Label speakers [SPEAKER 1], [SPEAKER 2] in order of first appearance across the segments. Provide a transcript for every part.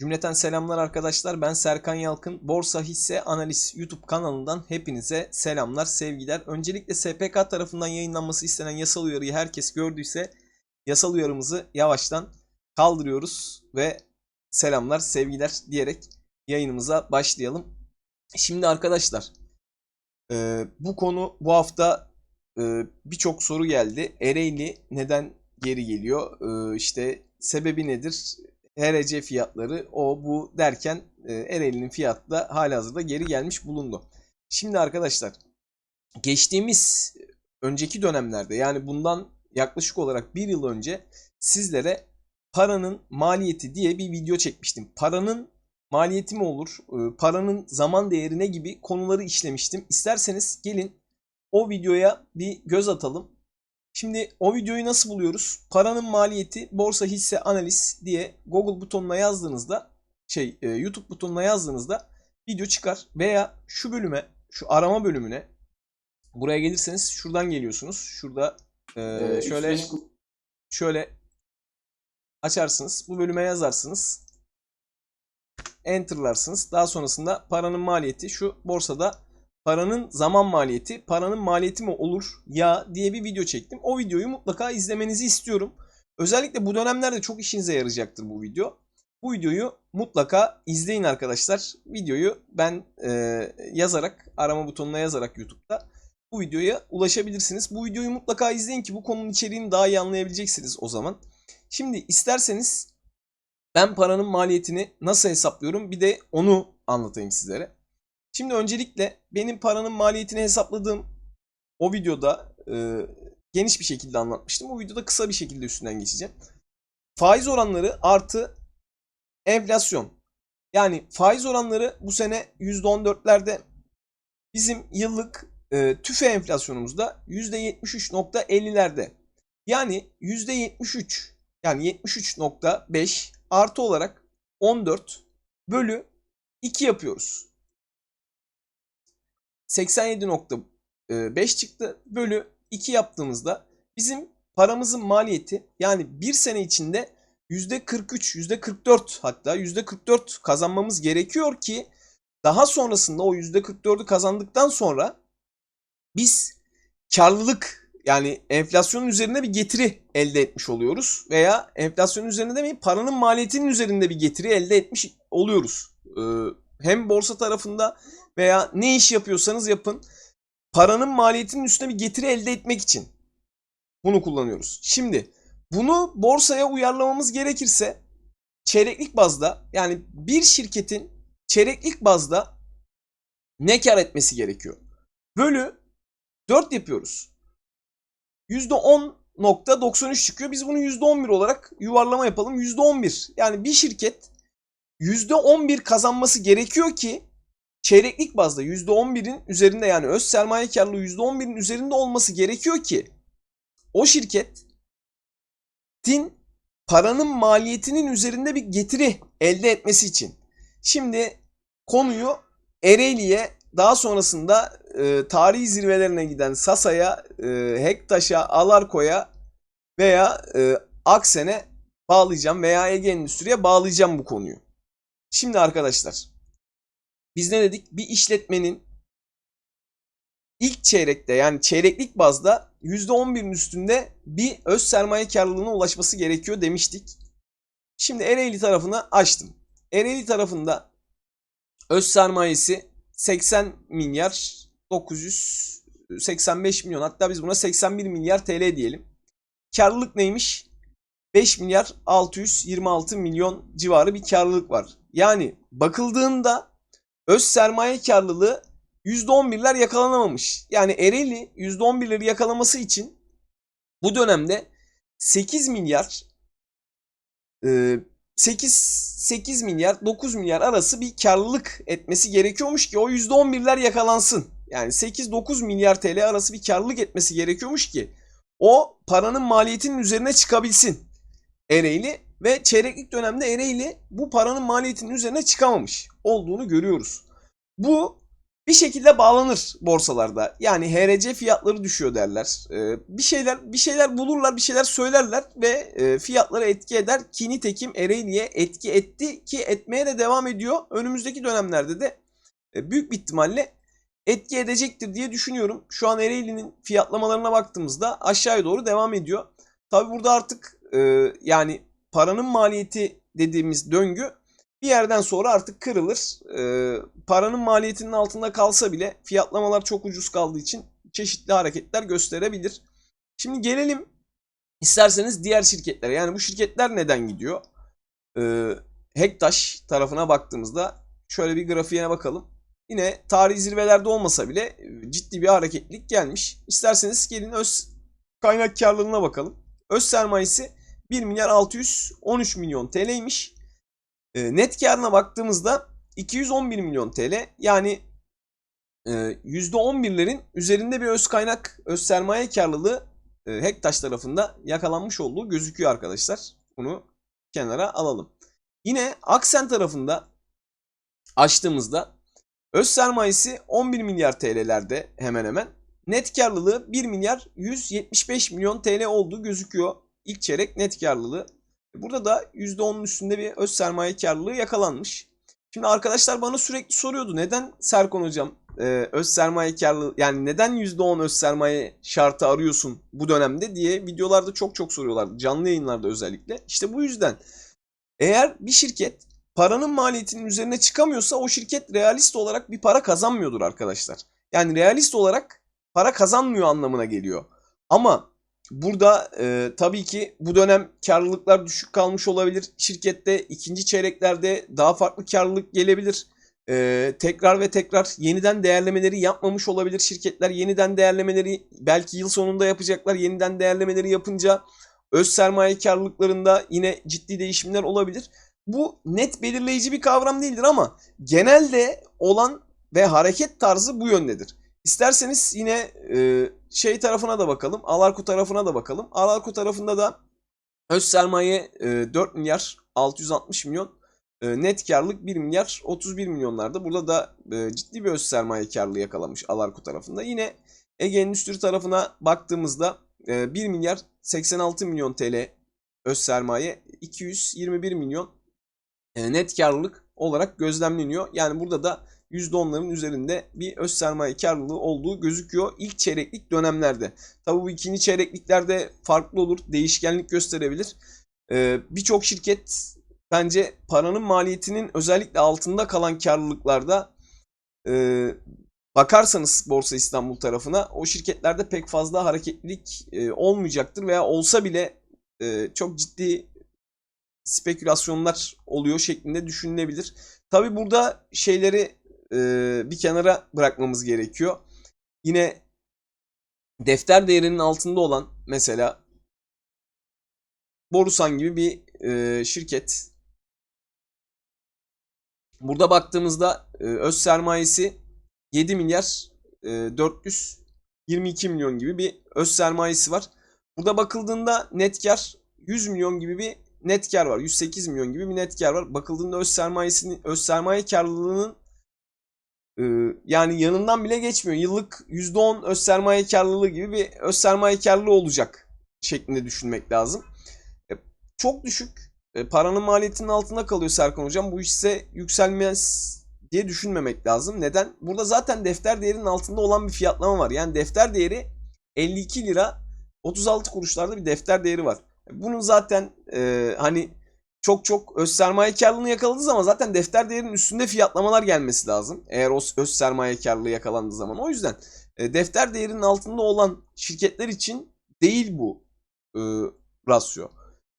[SPEAKER 1] Cümleten selamlar arkadaşlar. Ben Serkan Yalkın. Borsa Hisse Analiz YouTube kanalından hepinize selamlar, sevgiler. Öncelikle SPK tarafından yayınlanması istenen yasal uyarıyı herkes gördüyse yasal uyarımızı yavaştan kaldırıyoruz ve selamlar, sevgiler diyerek yayınımıza başlayalım. Şimdi arkadaşlar e, bu konu bu hafta e, birçok soru geldi. Ereğli neden geri geliyor? E, işte sebebi nedir? HRC fiyatları o bu derken e, Ereğli'nin fiyatı da halihazırda geri gelmiş bulundu. Şimdi arkadaşlar geçtiğimiz önceki dönemlerde yani bundan yaklaşık olarak bir yıl önce sizlere paranın maliyeti diye bir video çekmiştim. Paranın maliyeti mi olur? e, Paranın zaman değerine gibi konuları işlemiştim. İsterseniz gelin o videoya bir göz atalım. Şimdi o videoyu nasıl buluyoruz? Paranın maliyeti borsa hisse analiz diye Google butonuna yazdığınızda şey e, YouTube butonuna yazdığınızda video çıkar veya şu bölüme şu arama bölümüne buraya gelirseniz şuradan geliyorsunuz. Şurada e,
[SPEAKER 2] Ee,
[SPEAKER 1] şöyle
[SPEAKER 2] üç
[SPEAKER 1] şöyle açarsınız. Bu bölüme yazarsınız. Enter'larsınız. Daha sonrasında paranın maliyeti şu borsada paranın zaman maliyeti, paranın maliyeti mi olur ya diye bir video çektim. O videoyu mutlaka izlemenizi istiyorum. Özellikle bu dönemlerde çok işinize yarayacaktır bu video. Bu videoyu mutlaka izleyin arkadaşlar. Videoyu ben e, yazarak, arama butonuna yazarak YouTube'da bu videoya ulaşabilirsiniz. Bu videoyu mutlaka izleyin ki bu konunun içeriğini daha iyi anlayabileceksiniz o zaman. Şimdi isterseniz ben paranın maliyetini nasıl hesaplıyorum bir de onu anlatayım sizlere. Şimdi öncelikle benim paranın maliyetini hesapladığım o videoda e, geniş bir şekilde anlatmıştım. O videoda kısa bir şekilde üstünden geçeceğim. Faiz oranları artı enflasyon. Yani faiz oranları bu sene %14'lerde bizim yıllık e, tüfe enflasyonumuzda %73.50'lerde. Yani %73 yani 73.5 artı olarak 14 bölü 2 yapıyoruz. 87.5 çıktı. Bölü 2 yaptığımızda bizim paramızın maliyeti yani bir sene içinde %43, %44 hatta %44 kazanmamız gerekiyor ki daha sonrasında o %44'ü kazandıktan sonra biz karlılık yani enflasyonun üzerinde bir getiri elde etmiş oluyoruz. Veya enflasyonun üzerinde demeyeyim paranın maliyetinin üzerinde bir getiri elde etmiş oluyoruz. Ee, hem borsa tarafında veya ne iş yapıyorsanız yapın paranın maliyetinin üstüne bir getiri elde etmek için bunu kullanıyoruz. Şimdi bunu borsaya uyarlamamız gerekirse çeyreklik bazda yani bir şirketin çeyreklik bazda ne kar etmesi gerekiyor? Bölü 4 yapıyoruz. %10.93 çıkıyor. Biz bunu %11 olarak yuvarlama yapalım. %11. Yani bir şirket %11 kazanması gerekiyor ki çeyreklik bazda %11'in üzerinde yani öz sermaye karlılığı %11'in üzerinde olması gerekiyor ki o şirketin paranın maliyetinin üzerinde bir getiri elde etmesi için. Şimdi konuyu Ereğli'ye daha sonrasında e, tarihi zirvelerine giden Sasa'ya, e, Hektaş'a, Alarko'ya veya e, Aksen'e bağlayacağım veya Ege Endüstri'ye bağlayacağım bu konuyu. Şimdi arkadaşlar biz ne dedik? Bir işletmenin ilk çeyrekte yani çeyreklik bazda %11'in üstünde bir öz sermaye karlılığına ulaşması gerekiyor demiştik. Şimdi Ereğli tarafını açtım. Ereğli tarafında öz sermayesi 80 milyar 985 milyon hatta biz buna 81 milyar TL diyelim. Karlılık neymiş? 5 milyar 626 milyon civarı bir karlılık var. Yani bakıldığında öz sermaye karlılığı %11'ler yakalanamamış. Yani Ereğli %11'leri yakalaması için bu dönemde 8 milyar e, 8 8 milyar 9 milyar arası bir karlılık etmesi gerekiyormuş ki o %11'ler yakalansın. Yani 8-9 milyar TL arası bir karlılık etmesi gerekiyormuş ki o paranın maliyetinin üzerine çıkabilsin Ereğli ve çeyreklik dönemde Ereğli bu paranın maliyetinin üzerine çıkamamış olduğunu görüyoruz. Bu bir şekilde bağlanır borsalarda. Yani HRC fiyatları düşüyor derler. Ee, bir şeyler bir şeyler bulurlar, bir şeyler söylerler ve e, fiyatları etki eder. Ki nitekim Ereğli'ye etki etti ki etmeye de devam ediyor. Önümüzdeki dönemlerde de e, büyük bir ihtimalle etki edecektir diye düşünüyorum. Şu an Ereğli'nin fiyatlamalarına baktığımızda aşağıya doğru devam ediyor. Tabi burada artık e, yani paranın maliyeti dediğimiz döngü bir yerden sonra artık kırılır. Ee, paranın maliyetinin altında kalsa bile fiyatlamalar çok ucuz kaldığı için çeşitli hareketler gösterebilir. Şimdi gelelim isterseniz diğer şirketlere. Yani bu şirketler neden gidiyor? Ee, Hektaş tarafına baktığımızda şöyle bir grafiğine bakalım. Yine tarihi zirvelerde olmasa bile e, ciddi bir hareketlilik gelmiş. İsterseniz gelin öz kaynak karlılığına bakalım. Öz sermayesi 1 milyar 613 milyon TL'ymiş. E, net karına baktığımızda 211 milyon TL yani e, %11'lerin üzerinde bir öz kaynak, öz sermaye karlılığı e, Hektaş tarafında yakalanmış olduğu gözüküyor arkadaşlar. Bunu kenara alalım. Yine Aksen tarafında açtığımızda öz sermayesi 11 milyar TL'lerde hemen hemen. Net karlılığı 1 milyar 175 milyon TL olduğu gözüküyor. İlk çeyrek net karlılığı. Burada da %10'un üstünde bir öz sermaye karlılığı yakalanmış. Şimdi arkadaşlar bana sürekli soruyordu neden Serkon hocam e, öz sermaye karlılığı yani neden %10 öz sermaye şartı arıyorsun bu dönemde diye videolarda çok çok soruyorlardı. Canlı yayınlarda özellikle. İşte bu yüzden eğer bir şirket paranın maliyetinin üzerine çıkamıyorsa o şirket realist olarak bir para kazanmıyordur arkadaşlar. Yani realist olarak para kazanmıyor anlamına geliyor. Ama Burada e, tabii ki bu dönem karlılıklar düşük kalmış olabilir. Şirkette ikinci çeyreklerde daha farklı karlılık gelebilir. E, tekrar ve tekrar yeniden değerlemeleri yapmamış olabilir şirketler. Yeniden değerlemeleri belki yıl sonunda yapacaklar. Yeniden değerlemeleri yapınca öz sermaye karlılıklarında yine ciddi değişimler olabilir. Bu net belirleyici bir kavram değildir ama genelde olan ve hareket tarzı bu yöndedir. İsterseniz yine e, şey tarafına da bakalım. Alarko tarafına da bakalım. Alarko tarafında da öz sermaye e, 4 milyar 660 milyon. E, net karlılık 1 milyar 31 milyonlarda. Burada da e, ciddi bir öz sermaye karlılığı yakalamış Alarko tarafında. Yine Ege Endüstri tarafına baktığımızda e, 1 milyar 86 milyon TL öz sermaye 221 milyon e, net karlılık olarak gözlemleniyor. Yani burada da %10'ların üzerinde bir öz sermaye karlılığı olduğu gözüküyor ilk çeyreklik dönemlerde. Tabi bu ikinci çeyrekliklerde farklı olur, değişkenlik gösterebilir. Ee, Birçok şirket bence paranın maliyetinin özellikle altında kalan karlılıklarda e, bakarsanız Borsa İstanbul tarafına o şirketlerde pek fazla hareketlilik e, olmayacaktır veya olsa bile e, çok ciddi spekülasyonlar oluyor şeklinde düşünülebilir. Tabi burada şeyleri e, bir kenara bırakmamız gerekiyor. Yine defter değerinin altında olan mesela Borusan gibi bir e, şirket. Burada baktığımızda e, öz sermayesi 7 milyar e, 422 milyon gibi bir öz sermayesi var. Burada bakıldığında net kar 100 milyon gibi bir net kar var. 108 milyon gibi bir net kar var. Bakıldığında öz sermayesinin öz sermaye karlılığının yani yanından bile geçmiyor. Yıllık %10 öz sermaye karlılığı gibi bir öz sermaye karlılığı olacak şeklinde düşünmek lazım. E, çok düşük. E, paranın maliyetinin altında kalıyor Serkan Hocam. Bu ise yükselmez diye düşünmemek lazım. Neden? Burada zaten defter değerinin altında olan bir fiyatlama var. Yani defter değeri 52 lira 36 kuruşlarda bir defter değeri var. Bunun zaten e, hani çok çok öz sermaye karlılığını yakaladığı zaman zaten defter değerinin üstünde fiyatlamalar gelmesi lazım. Eğer o öz sermaye karlılığı yakalandığı zaman. O yüzden e, defter değerinin altında olan şirketler için değil bu e, rasyo.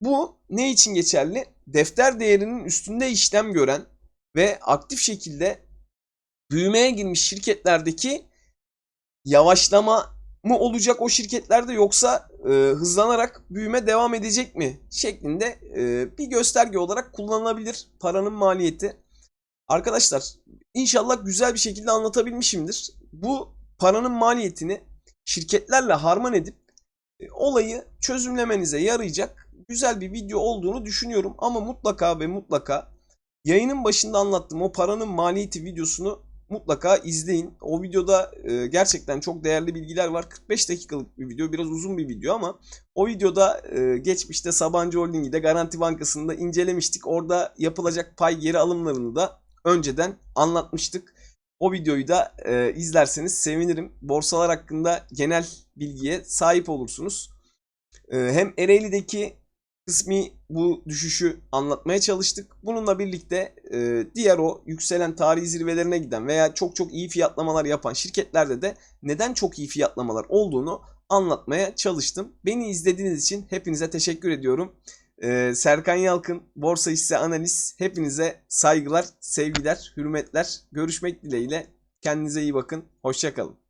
[SPEAKER 1] Bu ne için geçerli? Defter değerinin üstünde işlem gören ve aktif şekilde büyümeye girmiş şirketlerdeki yavaşlama mı olacak o şirketlerde yoksa e, hızlanarak büyüme devam edecek mi şeklinde e, bir gösterge olarak kullanılabilir paranın maliyeti. Arkadaşlar inşallah güzel bir şekilde anlatabilmişimdir. Bu paranın maliyetini şirketlerle harman edip e, olayı çözümlemenize yarayacak güzel bir video olduğunu düşünüyorum. Ama mutlaka ve mutlaka yayının başında anlattığım o paranın maliyeti videosunu mutlaka izleyin. O videoda e, gerçekten çok değerli bilgiler var. 45 dakikalık bir video. Biraz uzun bir video ama o videoda e, geçmişte Sabancı Holding'i de Garanti Bankası'nda incelemiştik. Orada yapılacak pay geri alımlarını da önceden anlatmıştık. O videoyu da e, izlerseniz sevinirim. Borsalar hakkında genel bilgiye sahip olursunuz. E, hem Ereğli'deki kısmi bu düşüşü anlatmaya çalıştık. Bununla birlikte e, diğer o yükselen tarihi zirvelerine giden veya çok çok iyi fiyatlamalar yapan şirketlerde de neden çok iyi fiyatlamalar olduğunu anlatmaya çalıştım. Beni izlediğiniz için hepinize teşekkür ediyorum. E, Serkan Yalkın, Borsa Hisse Analiz. Hepinize saygılar, sevgiler, hürmetler. Görüşmek dileğiyle. Kendinize iyi bakın. Hoşçakalın.